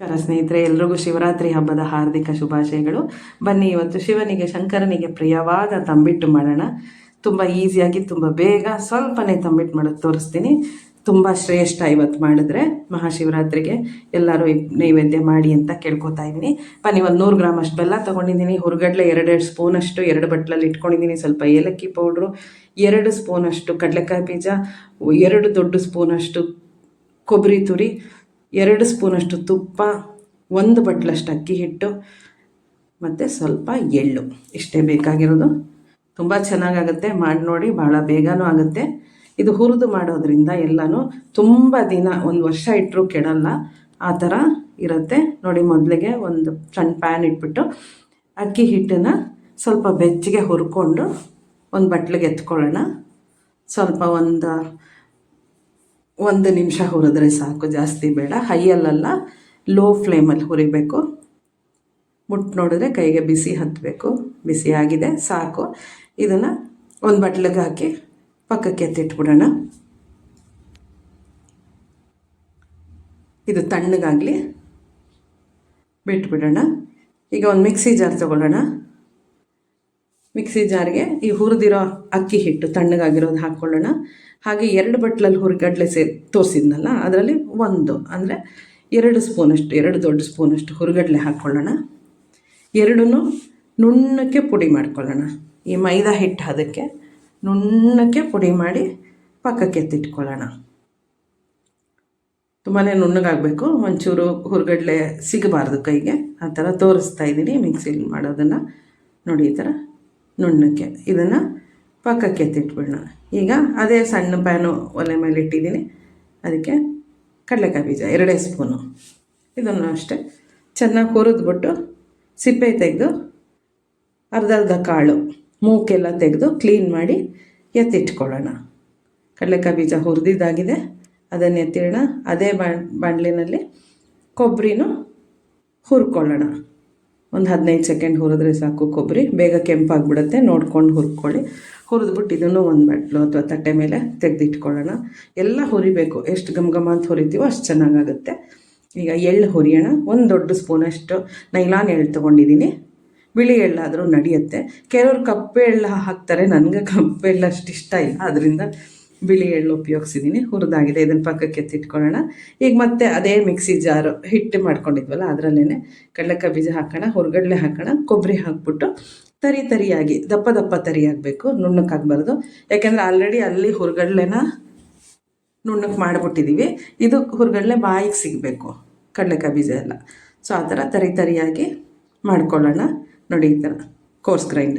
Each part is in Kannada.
ನಮಸ್ಕಾರ ಸ್ನೇಹಿತರೆ, ಎಲ್ರಿಗೂ ಶಿವರಾತ್ರಿ ಹಬ್ಬದ ಹಾರ್ದಿಕ ಶುಭಾಶಯಗಳು. ಬನ್ನಿ ಇವತ್ತು ಶಿವನಿಗೆ, ಶಂಕರನಿಗೆ ಪ್ರಿಯವಾದ ತಂಬಿಟ್ಟು ಮಾಡೋಣ. ತುಂಬ ಈಸಿಯಾಗಿ, ತುಂಬ ಬೇಗ ಸ್ವಲ್ಪನೇ ತಂಬಿಟ್ಟು ಮಾಡೋದು ತೋರಿಸ್ತೀನಿ. ತುಂಬ ಶ್ರೇಷ್ಠ ಇವತ್ತು ಮಾಡಿದ್ರೆ ಮಹಾಶಿವರಾತ್ರಿಗೆ. ಎಲ್ಲರೂ ನೈವೇದ್ಯ ಮಾಡಿ ಅಂತ ಕೇಳ್ಕೊತಾ ಇದ್ದೀನಿ. ಬನ್ನಿ, ಒಂದು ನೂರು ಗ್ರಾಮ್ ಅಷ್ಟು ಬೆಲ್ಲ ತೊಗೊಂಡಿದ್ದೀನಿ. ಹುರ್ಗಡ್ಲೆ ಎರಡೆರಡು ಸ್ಪೂನಷ್ಟು, ಎರಡು ಬಟ್ಲಲ್ಲಿ ಇಟ್ಕೊಂಡಿದ್ದೀನಿ. ಸ್ವಲ್ಪ ಏಲಕ್ಕಿ ಪೌಡ್ರು, ಎರಡು ಸ್ಪೂನಷ್ಟು ಕಡಲೆಕಾಯಿ ಬೀಜ, ಎರಡು ದೊಡ್ಡ ಸ್ಪೂನಷ್ಟು ಕೊಬ್ಬರಿ ತುರಿ ಎರಡು ಸ್ಪೂನಷ್ಟು ತುಪ್ಪ, ಒಂದು ಬಟ್ಲಷ್ಟು ಅಕ್ಕಿ ಹಿಟ್ಟು, ಮತ್ತು ಸ್ವಲ್ಪ ಎಳ್ಳು. ಇಷ್ಟೇ ಬೇಕಾಗಿರೋದು. ತುಂಬ ಚೆನ್ನಾಗಾಗುತ್ತೆ. ಮಾಡಿ ನೋಡಿ ಭಾಳ ಬೇಗನೂ ಆಗುತ್ತೆ. ಇದು ಹುರಿದು ಮಾಡೋದ್ರಿಂದ ಎಲ್ಲನೂ ತುಂಬ ದಿನ, ಒಂದು ವರ್ಷ ಇಟ್ಟರೂ ಕೆಡಲ್ಲ. ಆ ಥರ ಇರುತ್ತೆ. ನೋಡಿ, ಮೊದಲಿಗೆ ಒಂದು ಸಣ್ಣ ಪ್ಯಾನ್ ಇಟ್ಬಿಟ್ಟು ಅಕ್ಕಿ ಹಿಟ್ಟನ್ನು ಸ್ವಲ್ಪ ಬೆಚ್ಚಗೆ ಹುರ್ಕೊಂಡು ಒಂದು ಬಟ್ಲಿಗೆ ಎತ್ಕೊಳ್ಳೋಣ. ಸ್ವಲ್ಪ ಒಂದು ಒಂದು ನಿಮಿಷ ಹುರಿದ್ರೆ ಸಾಕು, ಜಾಸ್ತಿ ಬೇಡ. ಹೈಯಲ್ಲೆಲ್ಲ ಲೋ ಫ್ಲೇಮಲ್ಲಿ ಹುರಿಬೇಕು. ಮುಟ್ಟು ನೋಡಿದ್ರೆ ಕೈಗೆ ಬಿಸಿ ಹತ್ತಬೇಕು ಬಿಸಿ ಆಗಿದೆ, ಸಾಕು. ಇದನ್ನು ಒಂದು ಬಟ್ಲಿಗೆ ಹಾಕಿ ಪಕ್ಕಕ್ಕೆ ಎತ್ತಿಟ್ಬಿಡೋಣ. ಇದು ತಣ್ಣಗಾಗಲಿ ಬಿಟ್ಬಿಡೋಣ. ಈಗ ಒಂದು ಮಿಕ್ಸಿ ಜಾರ್ ತೊಗೊಳ್ಳೋಣ. ಮಿಕ್ಸಿ ಜಾರ್ಗೆ ಈ ಹುರಿದಿರೋ ಅಕ್ಕಿ ಹಿಟ್ಟು ತಣ್ಣಗಾಗಿರೋದು ಹಾಕ್ಕೊಳ್ಳೋಣ. ಹಾಗೆ ಎರಡು ಬಟ್ಲಲ್ಲಿ ಹುರಿಗಡ್ಲೆ ಸೇ ತೋರಿಸಿದ್ನಲ್ಲ, ಅದರಲ್ಲಿ ಒಂದು, ಅಂದರೆ ಎರಡು ಸ್ಪೂನಷ್ಟು, ಎರಡು ದೊಡ್ಡ ಸ್ಪೂನಷ್ಟು ಹುರಿಗಡ್ಲೆ ಹಾಕ್ಕೊಳ್ಳೋಣ. ಎರಡೂ ನುಣ್ಣಕ್ಕೆ ಪುಡಿ ಮಾಡ್ಕೊಳ್ಳೋಣ. ಈ ಮೈದಾ ಹಿಟ್ಟು ಅದಕ್ಕೆ ನುಣ್ಣಕ್ಕೆ ಪುಡಿ ಮಾಡಿ ಪಕ್ಕಕ್ಕೆ ಎತ್ತಿಟ್ಕೊಳ್ಳೋಣ. ತುಂಬಾ ನುಣ್ಣಗಾಗಬೇಕು, ಒಂಚೂರು ಹುರಿಗಡ್ಲೆ ಸಿಗಬಾರ್ದು ಕೈಗೆ. ಆ ಥರ ತೋರಿಸ್ತಾ ಇದ್ದೀನಿ, ಮಿಕ್ಸಿಲಿ ಮಾಡೋದನ್ನು. ನೋಡಿ ಈ ಥರ ನುಣ್ಣಕ್ಕೆ. ಇದನ್ನು ಪಕ್ಕಕ್ಕೆ ಎತ್ತಿಟ್ಬಿಡೋಣ. ಈಗ ಅದೇ ಸಣ್ಣ ಪ್ಯಾನು ಒಲೆ ಮೇಲೆ ಇಟ್ಟಿದ್ದೀನಿ. ಅದಕ್ಕೆ ಕಡಲೆಕಾಯಿ ಬೀಜ, ಎರಡೇ ಸ್ಪೂನು. ಇದನ್ನು ಅಷ್ಟೇ. ಚೆನ್ನಾಗಿ ಹುರಿದ್ಬಿಟ್ಟು ಸಿಪ್ಪೆ ತೆಗೆದು ಅರ್ಧ ಅರ್ಧ ಕಾಳು ಮೂಕೆಲ್ಲ ತೆಗೆದು ಕ್ಲೀನ್ ಮಾಡಿ ಎತ್ತಿಟ್ಕೊಳ್ಳೋಣ. ಕಡಲೆಕಾಯಿ ಬೀಜ ಹುರಿದಿದ್ದಾಗಿದೆ. ಅದನ್ನು ಎತ್ತಿಡೋಣ ಅದೇ ಬಾಣ್ ಬಾಣಲಿನಲ್ಲಿ ಕೊಬ್ಬರಿನೂ ಹುರ್ಕೊಳ್ಳೋಣ. ಒಂದು ಹದಿನೈದು ಸೆಕೆಂಡ್ ಹುರಿದ್ರೆ ಸಾಕು ಕೊಬ್ಬರಿ. ಬೇಗ ಕೆಂಪಾಗಿಬಿಡುತ್ತೆ. ನೋಡ್ಕೊಂಡು ಹುರ್ಕೊಳ್ಳಿ. ಹುರಿದ್ಬಿಟ್ಟು ಇದನ್ನು ಒಂದು ಬಟ್ಲು ಅಥವಾ ತಟ್ಟೆ ಮೇಲೆ ತೆಗೆದಿಟ್ಕೊಳ್ಳೋಣ. ಎಲ್ಲ ಹುರಿಬೇಕು. ಎಷ್ಟು ಘಮ ಅಂತ ಹುರಿತೀವೋ ಅಷ್ಟು ಚೆನ್ನಾಗಾಗುತ್ತೆ. ಈಗ ಎಳ್ಳು ಹುರಿಯೋಣ. ಒಂದು ದೊಡ್ಡ ಸ್ಪೂನಷ್ಟು ನೈಲಾನ್ ಎಳ್ಳು ತೊಗೊಂಡಿದ್ದೀನಿ ಬಿಳಿ ಎಳ್ಳಾದರೂ ನಡೆಯುತ್ತೆ. ಕೆಲವರು ಕಪ್ಪೆ ಎಳ್ಳು ಹಾಕ್ತಾರೆ. ನನಗೆ ಕಪ್ಪೆ ಎಳ್ಳು ಅಷ್ಟು ಇಷ್ಟ ಇಲ್ಲ. ಅದರಿಂದ ಬಿಳಿ ಎಳ್ಳು ಉಪಯೋಗಿಸಿದ್ದೀನಿ ಹುರಿದಾಗಿದೆ. ಇದನ್ನು ಪಕ್ಕಕ್ಕೆ ಎತ್ತಿಟ್ಕೊಳ್ಳೋಣ. ಈಗ ಮತ್ತೆ ಅದೇ ಮಿಕ್ಸಿ ಜಾರು ಹಿಟ್ಟು ಮಾಡ್ಕೊಂಡಿದ್ವಲ್ಲ ಅದರಲ್ಲೇ ಕಡಲೆಕಾಯಿ ಬೀಜ ಹಾಕೋಣ, ಹುರ್ಗಡ್ಲೆ ಹಾಕೋಣ, ಕೊಬ್ಬರಿ ಹಾಕ್ಬಿಟ್ಟು ತರಿ ತರಿಯಾಗಿ, ದಪ್ಪ ದಪ್ಪ ತರಿ ಆಗಬೇಕು ನುಣ್ಣಕ್ಕಾಗಬಾರ್ದು ಯಾಕೆಂದರೆ ಆಲ್ರೆಡಿ ಅಲ್ಲಿ ಹುರ್ಗಡ್ಲೆನ ನುಣ್ಣಕ್ಕೆ ಮಾಡಿಬಿಟ್ಟಿದ್ದೀವಿ ಇದು ಹುರ್ಗಡ್ಲೆ ಬಾಯಿಗೆ ಸಿಗಬೇಕು, ಕಡಲೆಕಾಯಿ ಬೀಜ ಎಲ್ಲ. ಸೊ ಆ ಥರ ತರಿ ತರಿಯಾಗಿ ಮಾಡ್ಕೊಳ್ಳೋಣ. ನೋಡಿ, ಈ ಥರ ಕೋರ್ಸ್ ಗ್ರೈಂಡ್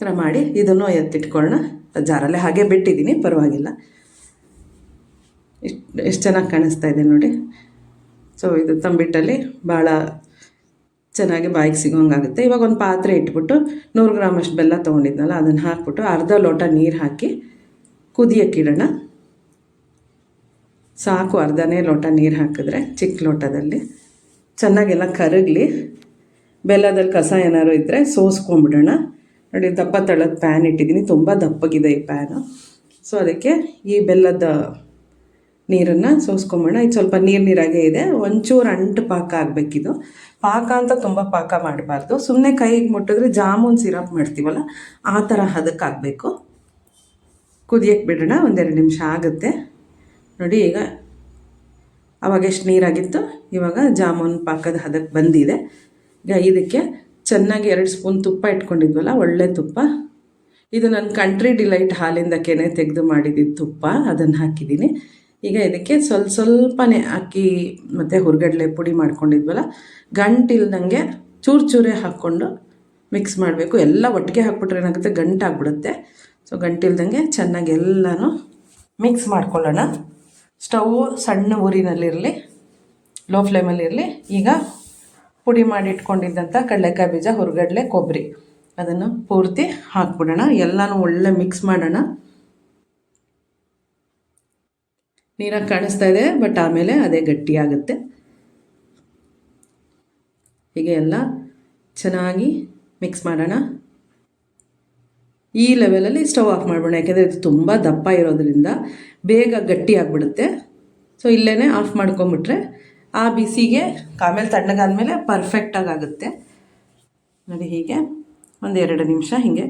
ಥರ ಮಾಡಿ ಇದನ್ನು ಎತ್ತಿಟ್ಕೊಳ್ಳೋಣ ಜಾರಲ್ಲೇ ಹಾಗೆ ಬಿಟ್ಟಿದ್ದೀನಿ, ಪರವಾಗಿಲ್ಲ. ಎಷ್ಟು ಎಷ್ಟು ಚೆನ್ನಾಗಿ ಕಾಣಿಸ್ತಾ ಇದೆ ನೋಡಿ. ಸೊ ಇದು ತಂಬಿಟ್ಟಲ್ಲಿ ಭಾಳ ಚೆನ್ನಾಗಿ ಬಾಯಿಗೆ ಸಿಗೋಂಗಾಗುತ್ತೆ ಇವಾಗ ಒಂದು ಪಾತ್ರೆ ಇಟ್ಬಿಟ್ಟು ನೂರು ಗ್ರಾಮ್ ಅಷ್ಟು ಬೆಲ್ಲ ತೊಗೊಂಡಿದ್ನಲ್ಲ, ಅದನ್ನು ಹಾಕ್ಬಿಟ್ಟು ಅರ್ಧ ಲೋಟ ನೀರು ಹಾಕಿ ಕುದಿಯೋಕ್ಕಿಡೋಣ ಸಾಕು ಅರ್ಧನೇ ಲೋಟ ನೀರು ಹಾಕಿದ್ರೆ ಚಿಕ್ಕ ಲೋಟದಲ್ಲಿ. ಚೆನ್ನಾಗೆಲ್ಲ ಕರಗಲಿ. ಬೆಲ್ಲದಲ್ಲಿ ಕಸ ಏನಾದ್ರು ಇದ್ದರೆ ಸೋಸ್ಕೊಂಬಿಡೋಣ. ನೋಡಿ, ದಪ್ಪ ತಳದ ಪ್ಯಾನ್ ಇಟ್ಟಿದ್ದೀನಿ. ತುಂಬ ದಪ್ಪಗಿದೆ ಈ ಪ್ಯಾನು ಸೊ ಅದಕ್ಕೆ ಈ ಬೆಲ್ಲದ ನೀರನ್ನು ಸೋಸ್ಕೊಂಬೋಣ ಇದು ಸ್ವಲ್ಪ ನೀರು ನೀರಾಗೇ ಇದೆ. ಒಂಚೂರು ಅಂಟು ಪಾಕ ಆಗಬೇಕಿದು. ಪಾಕ ಅಂತ ತುಂಬ ಪಾಕ ಮಾಡಬಾರ್ದು. ಸುಮ್ಮನೆ ಕೈಗೆ ಮುಟ್ಟಿದ್ರೆ ಜಾಮೂನ್ ಸಿರಪ್ ಮಾಡ್ತೀವಲ್ಲ, ಆ ಥರ ಹದಕ್ಕಾಗಬೇಕು ಕುದಿಯಕ್ಕೆ ಬಿಡೋಣ. ಒಂದೆರಡು ನಿಮಿಷ ಆಗುತ್ತೆ. ನೋಡಿ, ಈಗ ಅವಾಗ ಎಷ್ಟು ನೀರಾಗಿತ್ತು? ಇವಾಗ ಜಾಮೂನ್ ಪಾಕದ ಹದಕ್ಕೆ ಬಂದಿದೆ. ಈಗ ಇದಕ್ಕೆ ಚೆನ್ನಾಗಿ ಎರಡು ಸ್ಪೂನ್ ತುಪ್ಪ ಇಟ್ಕೊಂಡಿದ್ವಲ್ಲ, ಒಳ್ಳೆ ತುಪ್ಪ. ಇದು ನನ್ನ ಕಂಟ್ರಿ ಡಿಲೈಟ್ ಹಾಲಿಂದ ಕೆನೆ ತೆಗೆದು ಮಾಡಿದ್ದಿದ್ದು ತುಪ್ಪ, ಅದನ್ನು ಹಾಕಿದ್ದೀನಿ. ಈಗ ಇದಕ್ಕೆ ಸ್ವಲ್ಪ ಸ್ವಲ್ಪನೇ ಅಕ್ಕಿ ಮತ್ತು ಹುರ್ಗಡ್ಲೆ ಪುಡಿ ಮಾಡ್ಕೊಂಡಿದ್ವಲ್ಲ, ಗಂಟಿಲ್ದಂಗೆ ಚೂರು ಚೂರೇ ಹಾಕ್ಕೊಂಡು ಮಿಕ್ಸ್ ಮಾಡಬೇಕು. ಎಲ್ಲ ಒಟ್ಟಿಗೆ ಹಾಕ್ಬಿಟ್ರೆ ಏನಾಗುತ್ತೆ ಗಂಟಾಗ್ಬಿಡುತ್ತೆ ಸೊ ಗಂಟಿಲ್ದಂಗೆ ಚೆನ್ನಾಗಿ ಎಲ್ಲನೂ ಮಿಕ್ಸ್ ಮಾಡ್ಕೊಳ್ಳೋಣ. ಸ್ಟವ್ ಸಣ್ಣ ಊರಿನಲ್ಲಿರಲಿ ಲೋ ಫ್ಲೇಮಲ್ಲಿರಲಿ ಈಗ ಪುಡಿ ಮಾಡಿ ಇಟ್ಕೊಂಡಿದ್ದಂಥ ಕಡಲೆಕಾಯಿ ಬೀಜ, ಹುರ್ಗಡ್ಲೆ ಕೊಬ್ಬರಿ ಅದನ್ನು ಪೂರ್ತಿ ಹಾಕ್ಬಿಡೋಣ. ಎಲ್ಲನೂ ಒಳ್ಳೆ ಮಿಕ್ಸ್ ಮಾಡೋಣ. ನೀರಾಗಿ ಕಾಣಿಸ್ತಾ ಇದೆ ಬಟ್ ಆಮೇಲೆ ಅದೇ ಗಟ್ಟಿಯಾಗುತ್ತೆ ಹೀಗೆ ಎಲ್ಲ ಚೆನ್ನಾಗಿ ಮಿಕ್ಸ್ ಮಾಡೋಣ. ಈ ಲೆವೆಲಲ್ಲಿ ಸ್ಟವ್ ಆಫ್ ಮಾಡ್ಬೋಣ ಯಾಕೆಂದರೆ ಇದು ತುಂಬ ದಪ್ಪ ಇರೋದ್ರಿಂದ ಬೇಗ ಗಟ್ಟಿ ಆಗಿಬಿಡುತ್ತೆ. ಸೊ ಇಲ್ಲೇ ಆಫ್ ಮಾಡ್ಕೊಂಬಿಟ್ರೆ ಆ ಬಿಸಿಗೆ ಆಮೇಲೆ ತಣ್ಣಗಾದ್ಮೇಲೆ ಪರ್ಫೆಕ್ಟಾಗಿ ಆಗುತ್ತೆ. ನೋಡಿ ಹೀಗೆ ಒಂದು ಎರಡು ನಿಮಿಷ ಹೀಗೆ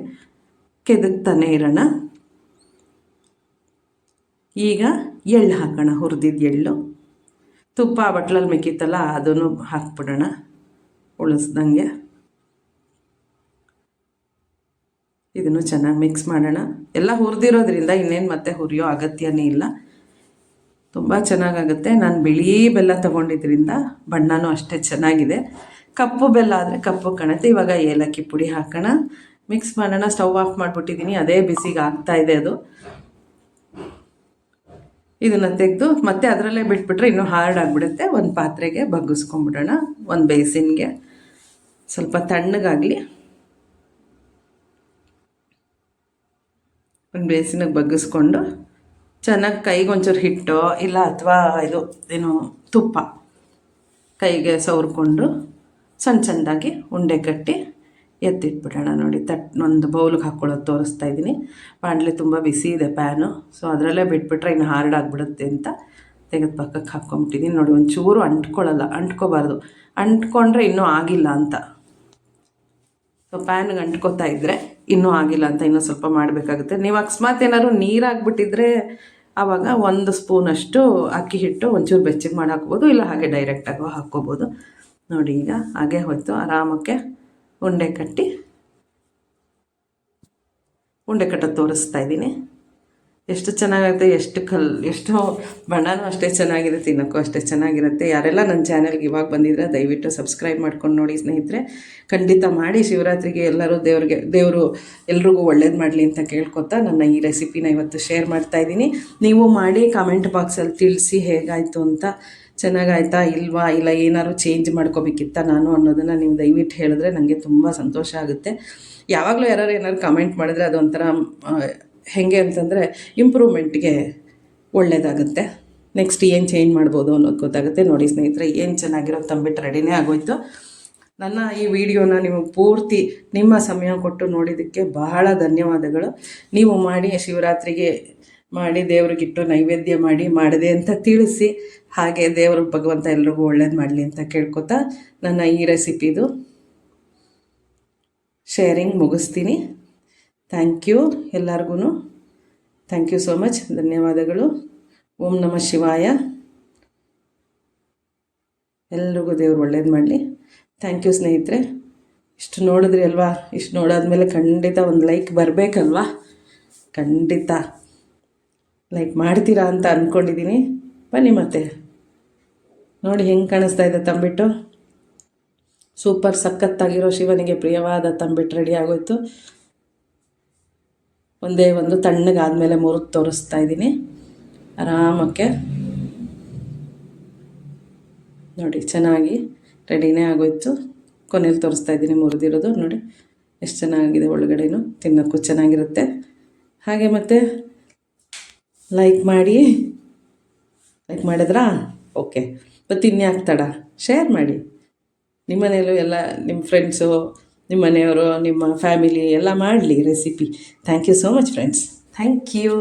ಕೆದಕ್ತಾನೆ ಇರೋಣ. ಈಗ ಎಳ್ಳು ಹಾಕೋಣ ಹುರಿದಿದ್ದ ಎಳ್ಳು. ತುಪ್ಪ ಬಟ್ಲಲ್ಲಿ ಮಿಕ್ಕಿತ್ತಲ್ಲ, ಅದನ್ನು ಹಾಕ್ಬಿಡೋಣ. ಉಳಿಸ್ದಂಗೆ. ಇದನ್ನು ಚೆನ್ನಾಗಿ ಮಿಕ್ಸ್ ಮಾಡೋಣ. ಎಲ್ಲ ಹುರಿದಿರೋದ್ರಿಂದ ಇನ್ನೇನು ಮತ್ತೆ ಹುರಿಯೋ ಅಗತ್ಯನೇ ಇಲ್ಲ. ತುಂಬ ಚೆನ್ನಾಗಾಗುತ್ತೆ. ನಾನು ಬಿಳಿ ಬೆಲ್ಲ ತೊಗೊಂಡಿದ್ರಿಂದ ಬಣ್ಣನೂ ಅಷ್ಟೇ ಚೆನ್ನಾಗಿದೆ. ಕಪ್ಪು ಬೆಲ್ಲ ಆದರೆ ಕಪ್ಪು ಕಾಣುತ್ತೆ. ಇವಾಗ ಏಲಕ್ಕಿ ಪುಡಿ ಹಾಕೋಣ. ಮಿಕ್ಸ್ ಮಾಡೋಣ. ಸ್ಟವ್ ಆಫ್ ಮಾಡಿಬಿಟ್ಟಿದ್ದೀನಿ. ಅದೇ ಬಿಸಿಗೆ ಆಗ್ತಾ ಇದೆ ಅದು. ಇದನ್ನು ತೆಗೆದು ಮತ್ತೆ ಅದರಲ್ಲೇ ಬಿಟ್ಬಿಟ್ರೆ ಇನ್ನೂ ಹಾರ್ಡ್ ಆಗಿಬಿಡುತ್ತೆ. ಒಂದು ಪಾತ್ರೆಗೆ ಬಗ್ಗಿಸ್ಕೊಂಬಿಡೋಣ ಒಂದು ಬೇಸಿನ್ಗೆ. ಸ್ವಲ್ಪ ತಣ್ಣಗಾಗಲಿ. ಒಂದು ಬೇಸಿನಿಗೆ ಬಗ್ಗಿಸ್ಕೊಂಡು ಚೆನ್ನಾಗಿ ಕೈಗೆ ಒಂಚೂರು ಹಿಟ್ಟು, ಇಲ್ಲ ಅಥವಾ ಇದು ಏನು ತುಪ್ಪ, ಕೈಗೆ ಸವರ್ಕೊಂಡು ಸಣ್ಣ ಸಣ್ಣದಾಗಿ ಉಂಡೆ ಕಟ್ಟಿ ಎತ್ತಿಟ್ಬಿಡೋಣ ನೋಡಿ. ತಟ್, ಒಂದು ಬೌಲ್ಗೆ ಹಾಕ್ಕೊಳ್ಳೋದು ತೋರಿಸ್ತಾ ಇದ್ದೀನಿ. ಬಾಣಲೆ ತುಂಬ ಬಿಸಿ ಇದೆ ಪ್ಯಾನು, ಸೊ ಅದರಲ್ಲೇ ಬಿಟ್ಬಿಟ್ರೆ ಇನ್ನು ಹಾರ್ಡ್ ಆಗಿಬಿಡುತ್ತೆ ಅಂತ ತೆಗೆದು ಪಕ್ಕಕ್ಕೆ ಹಾಕ್ಕೊಂಬಿಟ್ಟಿದ್ದೀನಿ ನೋಡಿ, ಒಂಚೂರು ಅಂಟ್ಕೊಳ್ಳಲ್ಲ, ಅಂಟ್ಕೋಬಾರ್ದು. ಅಂಟ್ಕೊಂಡ್ರೆ ಇನ್ನೂ ಆಗಿಲ್ಲ ಅಂತ. ಸೊ ಪ್ಯಾನ್ಗೆ ಅಂಟ್ಕೋತಾ ಇದ್ದರೆ ಇನ್ನೂ ಆಗಿಲ್ಲ ಅಂತ ಇನ್ನೂ ಸ್ವಲ್ಪ ಮಾಡಬೇಕಾಗುತ್ತೆ. ನೀವು ಅಕಸ್ಮಾತ್ ಏನಾದ್ರು ನೀರಾಗ್ಬಿಟ್ಟಿದ್ರೆ ಆವಾಗ ಒಂದು ಸ್ಪೂನಷ್ಟು ಅಕ್ಕಿ ಹಿಟ್ಟು ಒಂಚೂರು ಬೆಚ್ಚಗೆ ಮಾಡಿ ಹಾಕ್ಬೋದು ಇಲ್ಲ ಹಾಗೆ ಡೈರೆಕ್ಟಾಗೂ ಹಾಕ್ಕೋಬೋದು. ನೋಡಿ ಈಗ ಹಾಗೆ ಹೋಯ್ತು. ಆರಾಮಕ್ಕೆ ಉಂಡೆ ಕಟ್ಟಿ, ಉಂಡೆ ಕಟ್ಟೋದು ತೋರಿಸ್ತಾ ಇದ್ದೀನಿ. ಎಷ್ಟು ಚೆನ್ನಾಗಿರುತ್ತೆ ಎಷ್ಟು ಕಲ್, ಎಷ್ಟು ಬಣ್ಣನೂ ಅಷ್ಟೇ ಚೆನ್ನಾಗಿದೆ, ತಿನ್ನೋಕ್ಕೂ ಅಷ್ಟೇ ಚೆನ್ನಾಗಿರುತ್ತೆ. ಯಾರೆಲ್ಲ ನನ್ನ ಚಾನೆಲ್ಗೆ ಇವಾಗ ಬಂದಿದ್ರೆ ದಯವಿಟ್ಟು ಸಬ್ಸ್ಕ್ರೈಬ್ ಮಾಡ್ಕೊಂಡು ನೋಡಿ ಸ್ನೇಹಿತರೆ. ಖಂಡಿತ ಮಾಡಿ ಶಿವರಾತ್ರಿಗೆ ಎಲ್ಲರೂ ದೇವ್ರಿಗೆ, ದೇವರು ಎಲ್ರಿಗೂ ಒಳ್ಳೇದು ಮಾಡಲಿ ಅಂತ ಕೇಳ್ಕೊತಾ ನನ್ನ ಈ ರೆಸಿಪಿನ ಇವತ್ತು ಶೇರ್ ಮಾಡ್ತಾ ಇದ್ದೀನಿ. ನೀವು ಮಾಡಿ ಕಾಮೆಂಟ್ ಬಾಕ್ಸಲ್ಲಿ ತಿಳಿಸಿ ಹೇಗಾಯಿತು ಅಂತ. ಚೆನ್ನಾಗಾಯ್ತಾ ಇಲ್ವಾ? ಇಲ್ಲ ಏನಾದ್ರು ಚೇಂಜ್ ಮಾಡ್ಕೋಬೇಕಿತ್ತ ನಾನು ಅನ್ನೋದನ್ನು ನೀವು ದಯವಿಟ್ಟು ಹೇಳಿದ್ರೆ ನನಗೆ ತುಂಬ ಸಂತೋಷ ಆಗುತ್ತೆ. ಯಾವಾಗಲೂ ಯಾರು ಏನಾದ್ರು ಕಮೆಂಟ್ ಮಾಡಿದ್ರೆ ಅದೊಂಥರ ಹೇಗೆ ಅಂತಂದರೆ ಇಂಪ್ರೂವ್ಮೆಂಟ್ಗೆ ಒಳ್ಳೆಯದಾಗುತ್ತೆ ನೆಕ್ಸ್ಟ್ ಏನು ಚೇಂಜ್ ಮಾಡ್ಬೋದು ಅನ್ನೋದು ಗೊತ್ತಾಗುತ್ತೆ. ನೋಡಿ ಸ್ನೇಹಿತರೆ, ಏನು ಚೆನ್ನಾಗಿರೋ ತಂಬಿಟ್ಟು ರೆಡಿನೇ ಆಗೋಯ್ತು. ನನ್ನ ಈ ವಿಡಿಯೋನ ನೀವು ಪೂರ್ತಿ ನಿಮ್ಮ ಸಮಯ ಕೊಟ್ಟು ನೋಡಿದ್ದಕ್ಕೆ ಬಹಳ ಧನ್ಯವಾದಗಳು. ನೀವು ಮಾಡಿ, ಶಿವರಾತ್ರಿಗೆ ಮಾಡಿ, ದೇವ್ರಿಗಿಟ್ಟು ನೈವೇದ್ಯ ಮಾಡಿ, ಮಾಡಿದೆ ಅಂತ ತಿಳಿಸಿ, ಹಾಗೆ ದೇವರು, ಭಗವಂತ ಎಲ್ರಿಗೂ ಒಳ್ಳೇದು ಮಾಡಲಿ ಅಂತ ಕೇಳ್ಕೊತಾ ನನ್ನ ಈ ರೆಸಿಪಿದು ಶೇರಿಂಗ್ ಮುಗಿಸ್ತೀನಿ. ಥ್ಯಾಂಕ್ ಯು ಎಲ್ಲರಿಗೂ ಥ್ಯಾಂಕ್ ಯು ಸೋ ಮಚ್ ಧನ್ಯವಾದಗಳು. ಓಂ ನಮಃ ಶಿವಾಯ. ಎಲ್ರಿಗೂ ದೇವ್ರು ಒಳ್ಳೇದು ಮಾಡಲಿ. ಥ್ಯಾಂಕ್ ಯು ಸ್ನೇಹಿತರೆ. ಇಷ್ಟು ನೋಡಿದ್ರಿ ಅಲ್ವಾ? ಇಷ್ಟು ನೋಡಾದ್ಮೇಲೆ ಖಂಡಿತ ಒಂದು ಲೈಕ್ ಬರಬೇಕಲ್ವಾ? ಖಂಡಿತ. ಲೈಕ್ ಮಾಡ್ತೀರಾ ಅಂತ ಅಂದ್ಕೊಂಡಿದ್ದೀನಿ ಬನ್ನಿ ಮತ್ತೆ. ನೋಡಿ ಹೆಂಗೆ ಕಾಣಿಸ್ತಾ ಇದೆ ತಂಬಿಟ್ಟು. ಸೂಪರ್ ಸಖತ್ತಾಗಿರೋ ಶಿವನಿಗೆ ಪ್ರಿಯವಾದ ತಂಬಿಟ್ಟು ರೆಡಿ ಆಗೋಯ್ತು. ಒಂದೇ ಒಂದು ತಣ್ಣಗಾದಮೇಲೆ ಮುರಿದು ತೋರಿಸ್ತಾ ಇದ್ದೀನಿ. ಆರಾಮಕ್ಕೆ. ನೋಡಿ, ಚೆನ್ನಾಗಿ ರೆಡಿನೇ ಆಗೋಯ್ತು. ಕೊನೆಯಲ್ಲಿ ತೋರಿಸ್ತಾ ಇದ್ದೀನಿ ಮುರಿದಿರೋದು. ನೋಡಿ, ಎಷ್ಟು ಚೆನ್ನಾಗಿದೆ ಒಳಗಡೆನೂ ತಿನ್ನೋಕ್ಕೂ ಚೆನ್ನಾಗಿರುತ್ತೆ. ಹಾಗೆ ಮತ್ತೆ ಲೈಕ್ ಮಾಡಿ. ಲೈಕ್ ಮಾಡಿದ್ರಾ? ಓಕೆ ಮತ್ತು ಇನ್ಯಾಕೆ ಶೇರ್ ಮಾಡಿ. ನಿಮ್ಮ ಮನೆಯಲ್ಲೂ ಎಲ್ಲ ನಿಮ್ಮ ಫ್ರೆಂಡ್ಸು ನಿಮ್ಮ ಮನೆಯವರು ನಿಮ್ಮ ಫ್ಯಾಮಿಲಿ ಎಲ್ಲ ಮಾಡಲಿ recipe thank you so much friends thank you